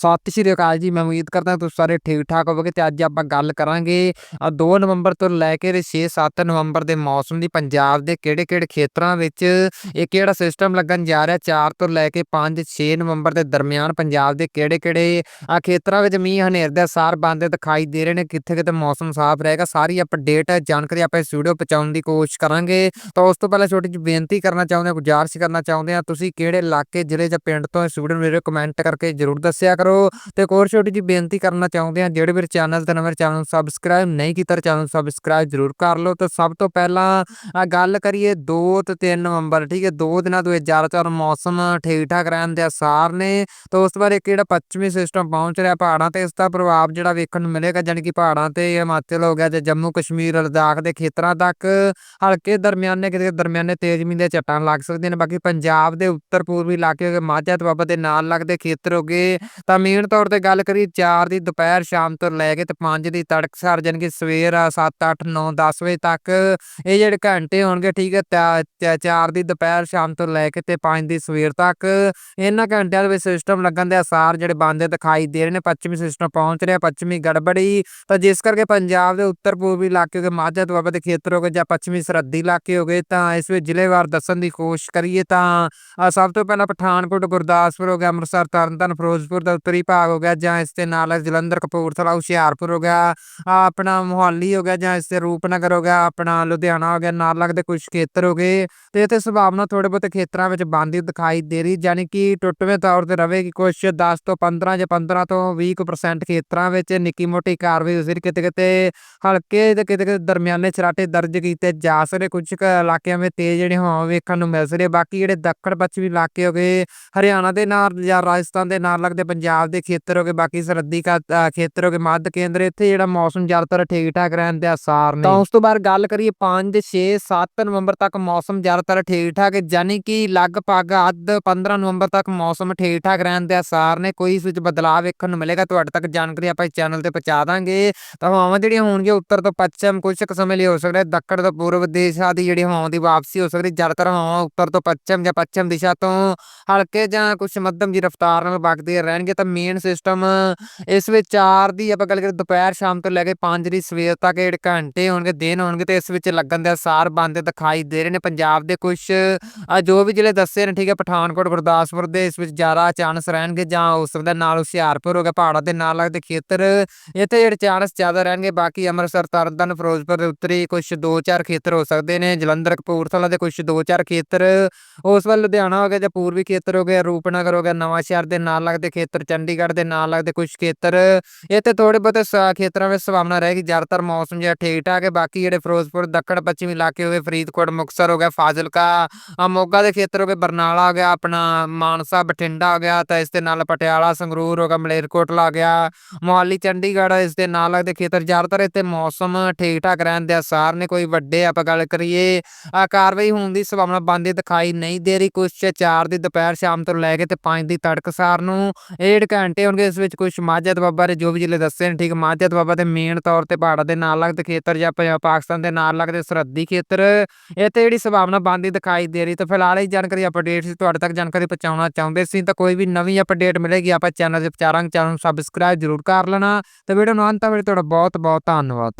ਸਤਿ ਸ਼੍ਰੀ ਅਕਾਲ ਜੀ, ਮੈਂ ਉਮੀਦ ਕਰਦਾ ਤੁਸੀਂ ਸਾਰੇ ਠੀਕ ਠਾਕ ਹੋਵੋਗੇ ਤੇ ਅੱਜ ਆਪਾਂ ਗੱਲ ਕਰਾਂਗੇ 2 ਨਵੰਬਰ ਤੋਂ ਲੈ ਕੇ 6-7 ਨਵੰਬਰ ਦੇ ਮੌਸਮ ਦੀ, ਪੰਜਾਬ ਦੇ ਕਿਹੜੇ-ਕਿਹੜੇ ਖੇਤਰਾਂ ਵਿੱਚ ਇਹ ਕਿਹੜਾ ਸਿਸਟਮ ਲੱਗਣ ਜਾ ਰਿਹਾ 4 ਤੋਂ ਲੈ ਕੇ 5-6 ਨਵੰਬਰ ਦੇ ਦਰਮਿਆਨ ਪੰਜਾਬ ਦੇ ਕਿਹੜੇ-ਕਿਹੜੇ ਖੇਤਰਾਂ ਵਿੱਚ ਮੀਂਹ ਹਨੇਰ ਦੇ ਅਸਾਰ ਬੰਦੇ ਦਿਖਾਈ ਦੇ ਰਹੇ ਨੇ ਕਿੱਥੇ ਕਿਤੇ ਮੌਸਮ ਸਾਫ਼ ਰਹੇਗਾ, ਸਾਰੀ ਅਪਡੇਟ ਜਾਣਕਾਰੀ ਆਪਾਂ ਇਸ ਵੀਡੀਓ ਪਹੁੰਚਾਉਣ ਦੀ ਕੋਸ਼ਿਸ਼ ਕਰਾਂਗੇ। ਤਾਂ ਉਸ ਤੋਂ ਪਹਿਲਾਂ ਛੋਟੀ ਜਿਹੀ ਬੇਨਤੀ ਕਰਨਾ ਚਾਹੁੰਦੇ ਹਾਂ, ਗੁਜ਼ਾਰਿਸ਼ ਕਰਨਾ ਚਾਹੁੰਦੇ ਹਾਂ, ਤੁਸੀਂ ਕਿਹੜੇ ਇਲਾਕੇ, ਜ਼ਿਲ੍ਹੇ ਜਾਂ ਪਿੰਡ ਤੋਂ ਇਸ ਵੀਡੀਓ ਨੂੰ ਮੇਰੇ ਕਮੈਂਟ ਕਰਕੇ ਜ਼ਰੂਰ ਦੱਸਿਆ ਕਰੋ। ਤੇ ਇੱਕ ਹੋਰ ਛੋਟੀ ਜੀ ਬੇਨਤੀ ਕਰਨਾ ਚਾਹੁੰਦੇ ਆ ਜਿਹੜੇ ਵੀਰ ਚੈਨਲ ਤੇ ਨਵੇਂ ਚੈਨਲ ਨੂੰ ਸਬਸਕ੍ਰਾਈਬ ਨਹੀਂ ਕੀਤਾ ਚੈਨਲ ਨੂੰ ਸਬਸਕ੍ਰਾਈਬ ਜ਼ਰੂਰ ਕਰ ਲਓ। ਤੇ ਸਭ ਤੋਂ ਪਹਿਲਾਂ ਆ ਗੱਲ ਕਰੀਏ 2 ਤੇ 3 ਨਵੰਬਰ, ਠੀਕ ਹੈ? ਦੋ ਦਿਨਾਂ ਤੋਂ ਜ਼ਿਆਦਾਤਰ ਮੌਸਮ ਠੀਕ ਠਾਕ ਰਹਿਣ ਦੇ ਆਸਾਰ ਨੇ। ਤਾਂ ਉਸ ਤੋਂ ਬਾਅਦ ਇੱਕ ਜਿਹੜਾ ਪੱਛਮੀ ਸਿਸਟਮ ਪਹੁੰਚ ਰਿਹਾ ਪਹਾੜਾਂ ਤੇ, ਇਸ ਦਾ ਪ੍ਰਭਾਵ ਜਿਹੜਾ ਵੇਖਣ ਨੂੰ ਮਿਲੇਗਾ ਜਾਨੀ ਕਿ ਪਹਾੜਾਂ ਤੇ ਹਿਮਾਚਲ ਹੋ ਗਿਆ ਤੇ ਜੰਮੂ ਕਸ਼ਮੀਰ, ਲਦਾਖ ਦੇ ਖੇਤਰਾਂ ਤੱਕ ਹਲਕੇ ਦਰਮਿਆਨੇ ਕਿਤੇ ਦਰਮਿਆਨੇ ਤੇਜ਼ ਮੀਂਹ ਦੇ ਝੱਟਾਂ ਲੱਗ ਸਕਦੇ ਨੇ। ਬਾਕੀ ਪੰਜਾਬ ਦੇ ਉੱਤਰ ਪੂਰਬੀ ਇਲਾਕੇ ਹੋ ਗਏ ਮਾਝਾ ਦੁਆਬਾ ਦੇ ਨਾਲ ਲੱਗਦੇ ਖੇਤਰ ਹੋ ਗਏ ਤਾਂ ਮੇਨ ਤੌਰ ਤੇ ਗੱਲ ਕਰੀ 4 ਦੀ ਦੁਪਹਿਰ ਸ਼ਾਮ ਤੋਂ ਲੈ ਕੇ ਤੇ 5 ਦੀ ਤੜਕਸਾਰ ਜਾਨੀ ਕਿ ਸਵੇਰ 7 8 9 10 ਵਜੇ ਤੱਕ ਇਹ ਜਿਹੜੇ ਘੰਟੇ ਹੋਣਗੇ, ਠੀਕ ਹੈ 4 ਦੀ ਦੁਪਹਿਰ ਸ਼ਾਮ ਤੋਂ ਲੈ ਕੇ ਤੇ 5 ਦੀ ਸਵੇਰ ਤੱਕ ਇਹਨਾਂ ਘੰਟਿਆਂ ਦੇ ਵਿੱਚ ਸਿਸਟਮ ਲੱਗਣ ਦੇ ਅਸਾਰ ਜਿਹੜੇ ਬੰਦੇ ਦਿਖਾਈ ਦੇ ਰਹੇ ਨੇ, ਪੱਛਮੀ ਸਿਸਟਮ ਪਹੁੰਚ ਰਿਹਾ, ਪੱਛਮੀ ਗੜਬੜੀ, ਤਾਂ ਜਿਸ ਕਰਕੇ ਪੰਜਾਬ ਦੇ ਉੱਤਰ ਪੂਰਬੀ ਇਲਾਕੇ ਦੇ ਮਾਝਾ ਦੁਆਬਾ ਦੇ ਖੇਤਰ ਹੋ ਗਏ ਜਾਂ ਪੱਛਮੀ ਸਰਹੱਦੀ ਇਲਾਕੇ ਹੋ ਗਏ, ਤਾਂ ਇਸ ਵਿੱਚ ਜ਼ਿਲ੍ਹੇਵਾਰ ਦੱਸਣ ਦੀ ਕੋਸ਼ਿਸ਼ ਕਰੀਏ ਤਾਂ ਸਭ ਤੋਂ ਪਹਿਲਾਂ ਪਠਾਨਕੋਟ, ਗੁਰਦਾਸਪੁਰ ਹੋ ਗਿਆ, ਅੰਮ੍ਰਿਤਸਰ, ਤਰਨਤਾਰਨ, ਫਿਰੋਜ਼ਪੁਰ ਦਾ ਉੱਤਰੀ ਭਾਗ ਹੋ ਗਿਆ ਜਾਂ ਇਸ ਦੇ ਨਾਲ ਜਲੰਧਰ, ਕਪੂਰਥਲਾ, ਹੁਸ਼ਿਆਰਪੁਰ ਹੋ ਗਿਆ, ਆਪਣਾ ਮੁਹੱਲੀ ਹੋ ਗਿਆ ਜਾਂ ਇਸ ਤੇ ਰੂਪਨਗਰ ਹੋ ਗਿਆ, ਆਪਣਾ ਲੁਧਿਆਣਾ ਹੋ ਗਿਆ, ਨਾਲ ਲੱਗਦੇ ਕੁਝ ਖੇਤਰ ਹੋ ਗਏ। ਤੇ ਇਥੇ ਸੰਭਾਵਨਾ ਥੋੜੇ ਬਹੁਤੇ ਖੇਤਰਾਂ ਵਿੱਚ ਬੰਦੀ ਦਿਖਾਈ ਦੇ ਰਹੀ, ਯਾਨੀ ਕਿ ਟੁੱਟਵੇਂ ਤੌਰ ਤੇ ਰਵੇਗੀ ਕੁਝ 10 ਤੋਂ 15 ਜਾਂ 15 ਤੋਂ 20% ਖੇਤਰਾਂ ਵਿੱਚ ਨਿੱਕੀ ਮੋਟੀ ਕਾਰਵਾਈ ਹੋ ਸਕਦੀ ਕਿਤੇ ਕਿਤੇ ਹਲਕੇ ਤੇ ਕਿਤੇ ਕਿਤੇ ਦਰਮਿਆਨੇ ਛਰਾਟੇ ਦਰਜ ਕੀਤੇ ਜਾ ਸਕਦੇ ਕੁਝ ਇਲਾਕਿਆਂ ਵਿੱਚ ਤੇਜ਼ ਜਿਹੜੇ ਹਵਾ ਵੇਖਣ ਨੂੰ ਮਿਲ ਸਕਦੇ। ਬਾਕੀ ਜਿਹੜੇ ਦੱਖਣ, ਪੱਛਮੀ ਇਲਾਕੇ ਹੋ ਗਏ, ਹਰਿਆਣਾ ਦੇ ਨਾਲ ਜਾਂ ਰਾਜਸਥਾਨ ਦੇ ਨਾਲ ਲੱਗਦੇ ਪੰਜਾਬ ਦੇ ਖੇਤਰ ਹੋ ਗਏ ਬਾਕੀ ਸਰਹੱਦੀ ਖੇਤਰ ਹੋ ਗਏ ਮੱਧ ਕੇਂਦਰ ਇੱਥੇ ਜਿਹੜਾ ਮੌਸਮ ਜ਼ਿਆਦਾਤਰ ਠੀਕ ਠਾਕ ਰਹਿਣ ਦੇ ਆਸਾਰ ਨੇ ਤਾਂ ਉਸ ਤੋਂ ਬਾਅਦ ਗੱਲ ਕਰੀਏ 5 6 7 ਨਵੰਬਰ ਤੱਕ ਮੌਸਮ ਜ਼ਿਆਦਾਤਰ ਠੀਕ ਠਾਕ ਯਾਨੀ ਕਿ ਲਗਭਗ ਅੱਧ 15 ਨਵੰਬਰ ਤੱਕ ਮੌਸਮ ਠੀਕ ਠਾਕ ਰਹਿਣ ਦੇ ਆਸਾਰ ਨੇ। ਕੋਈ ਇਸ ਵਿੱਚ ਬਦਲਾਅ ਵੇਖਣ ਨੂੰ ਮਿਲੇਗਾ ਤੁਹਾਡੇ ਤੱਕ ਜਾਣਕਾਰੀ ਆਪਾਂ ਇਸ ਚੈਨਲ ਤੇ ਪਹੁੰਚਾ ਦਾਂਗੇ। ਤਾਂ ਹਵਾਵਾਂ ਜਿਹੜੀਆਂ ਹੋਣਗੀਆਂ ਉੱਤਰ ਤੋਂ ਪੱਛਮ ਕੁਝ ਕੁ ਸਮੇਂ ਲਈ ਹੋ ਸਕਦਾ ਦੱਖਣ ਤੋਂ ਪੂਰਬ ਦਿਸ਼ਾ ਦੀ ਜਿਹੜੀ ਹਵਾਵਾਂ ਦੀ ਵਾਪਸੀ ਹੋ ਸਕਦੀ ਜ਼ਿਆਦਾਤਰ ਹਵਾਵਾਂ ਉੱਤਰ ਤੋਂ ਪੱਛਮ ਜਾਂ ਪੱਛਮ ਦਿਸ਼ਾ ਤੋਂ ਹਲਕੇ ਜਾਂ ਕੁਝ ਮੱਧਮ ਜੀ ਰਫ਼ਤਾਰ ਨਾਲ ਵਗਦੇ ਰਹਿਣਗੇ ਤਾਂ ਮੇਨ ਸਿਸਟਮ ਇਸ ਵਿੱਚ 4 ਦੀ ਆਪਾਂ ਗੱਲ ਕਰੀਏ ਦੁਪਹਿਰ, ਸ਼ਾਮ ਤੋਂ ਲੈ ਕੇ 5 ਦੀ ਸਵੇਰ ਤੱਕ ਜਿਹੜੇ ਘੰਟੇ ਹੋਣਗੇ, ਦਿਨ ਹੋਣਗੇ ਤੇ ਇਸ ਵਿੱਚ ਲੱਗਣ ਦੇ ਅਸਾਰ ਬੰਦੇ ਦਿਖਾਈ ਦੇ ਰਹੇ ਨੇ। ਪੰਜਾਬ ਦੇ ਕੁਝ ਜੋ ਵੀ ਜ਼ਿਲ੍ਹੇ ਦੱਸੇ ਨੇ, ਠੀਕ ਹੈ, ਪਠਾਨਕੋਟ, ਗੁਰਦਾਸਪੁਰ ਦੇ ਇਸ ਵਿੱਚ ਜ਼ਿਆਦਾ ਚਾਂਸ ਰਹਿਣਗੇ ਜਾਂ ਉਸ ਦੇ ਨਾਲ ਹੁਸ਼ਿਆਰਪੁਰ ਹੋ ਗਿਆ, ਪਹਾੜਾਂ ਦੇ ਨਾਲ ਲੱਗਦੇ ਖੇਤਰ, ਇੱਥੇ ਜਿਹੜੇ ਚਾਂਸ ਜ਼ਿਆਦਾ ਰਹਿਣਗੇ, ਬਾਕੀ ਅੰਮ੍ਰਿਤਸਰ, ਤਰਨਤਾਰਨ, ਫਿਰੋਜ਼ਪੁਰ ਦੇ ਉੱਤਰੀ ਕੁਝ 2-4 ਖੇਤਰ ਹੋ ਸਕਦੇ ਨੇ, ਜਲੰਧਰ, ਕਪੂਰਥਲਾ ਦੇ ਕੁਝ 2-4 ਖੇਤਰ, ਉਸ ਵੱਲ ਲੁਧਿਆਣਾ ਹੋ ਗਿਆ ਜਾਂ ਪੂਰਬੀ ਖੇਤਰ ਹੋ ਗਿਆ, ਰੂਪਨਗਰ ਹੋ ਗਿਆ ਨਵਾਂ ਸ਼ਹਿਰ ਦੇ ਨਾਲ ਲੱਗਦੇ ਖੇਤਰ ਚੰਡੀਗੜ੍ਹ ਦੇ ਨਾਲ ਲੱਗਦੇ ਕੁਝ ਖੇਤਰ, ਇੱਥੇ ਥੋੜੇ ਬਹੁਤੇ ਖੇਤਰਾਂ ਵਿੱਚ ਸੰਭਾਵਨਾ ਰਹੇਗੀ ਜ਼ਿਆਦਾਤਰ ਮੌਸਮ ਜਿਹੜਾ ਠੀਕ ਠਾਕ ਹੈ, ਬਾਕੀ ਜਿਹੜੇ ਫਿਰੋਜ਼ਪੁਰ, ਦੱਖਣ, ਪੱਛਮੀ ਇਲਾਕੇ ਹੋ ਗਏ, ਫਰੀਦਕੋਟ ਮੁਕਸਰ ਹੋ ਗਿਆ, ਫਾਜ਼ਿਲਕਾ ਮੋਗਾ ਦੇ ਖੇਤਰ ਹੋ ਗਏ, ਬਰਨਾਲਾ ਹੋ ਗਿਆ, ਆਪਣਾ ਮਾਨਸਾ, ਬਠਿੰਡਾ ਹੋ ਗਿਆ, ਤਾਂ ਇਸ ਦੇ ਨਾਲ ਪਟਿਆਲਾ, ਸੰਗਰੂਰ ਹੋ ਗਿਆ, ਮਲੇਰਕੋਟਲਾ ਆ ਗਿਆ, ਮੋਹਾਲੀ, ਚੰਡੀਗੜ੍ਹ, ਇਸ ਦੇ ਨਾਲ ਲੱਗਦੇ ਖੇਤਰ, ਜ਼ਿਆਦਾਤਰ ਇੱਥੇ ਮੌਸਮ ਠੀਕ ਠਾਕ ਰਹਿਣ ਦੇ ਆਸਾਰ ਨੇ, ਕੋਈ ਵੱਡੇ ਆਪਾਂ ਗੱਲ ਕਰੀਏ ਆ ਕਾਰਵਾਈ ਹੋਣ ਦੀ ਸੰਭਾਵਨਾ ਬੰਦੀ ਦਿਖਾਈ ਨਹੀਂ ਦੇ ਰਹੀ ਕੁਝ 4 ਦੀ ਦੁਪਹਿਰ ਸ਼ਾਮ ਤੋਂ ਲੈ ਕੇ ਤੇ 5 ਦੀ ਤੜਕਸਾਰ ਨੂੰ, ਇਹ ਘੰਟੇ ਹੋਣਗੇ, ਇਸ ਵਿੱਚ ਕੁਝ ਮਾਝਾ ਦੁਆਬਾ ਦੇ ਜੋ ਵੀ ਜ਼ਿਲ੍ਹੇ ਦੱਸੇ ਨੇ, ਠੀਕ? ਮਾਝਾ ਦੁਆਬਾ ਦੇ ਮੇਨ ਤੌਰ ਤੇ ਪਹਾੜਾਂ ਦੇ ਨਾਲ ਲੱਗਦੇ ਖੇਤਰ ਜਾਂ ਪਾਕਿਸਤਾਨ ਦੇ ਨਾਲ ਲੱਗਦੇ ਸਰਹੱਦੀ ਖੇਤਰ। ਇੱਥੇ ਜਿਹੜੀ ਸੰਭਾਵਨਾ ਬੰਦੀ ਦਿਖਾਈ ਦੇ ਰਹੀ, ਤਾਂ ਫਿਲਹਾਲ ਇਹ ਜਾਣਕਾਰੀ ਅਪਡੇਟ ਸੀ, ਤੁਹਾਡੇ ਤੱਕ ਜਾਣਕਾਰੀ ਪਹੁੰਚਾਉਣਾ ਚਾਹੁੰਦੇ ਸੀ, ਤਾਂ ਕੋਈ ਵੀ ਨਵੀਂ ਅਪਡੇਟ ਮਿਲੇਗੀ, ਆਪਾਂ ਚੈਨਲ ਤੇ ਪ੍ਰਚਾਰਾਂ ਚੈਨਲ ਨੂੰ ਸਬਸਕ੍ਰਾਈਬ ਜ਼ਰੂਰ ਕਰ ਲੈਣਾ। ਤੇ ਵੀਡੀਓ ਨੂੰ ਅੰਤ ਤੱਕ ਤੁਹਾਡਾ ਬਹੁਤ ਬਹੁਤ ਧੰਨਵਾਦ।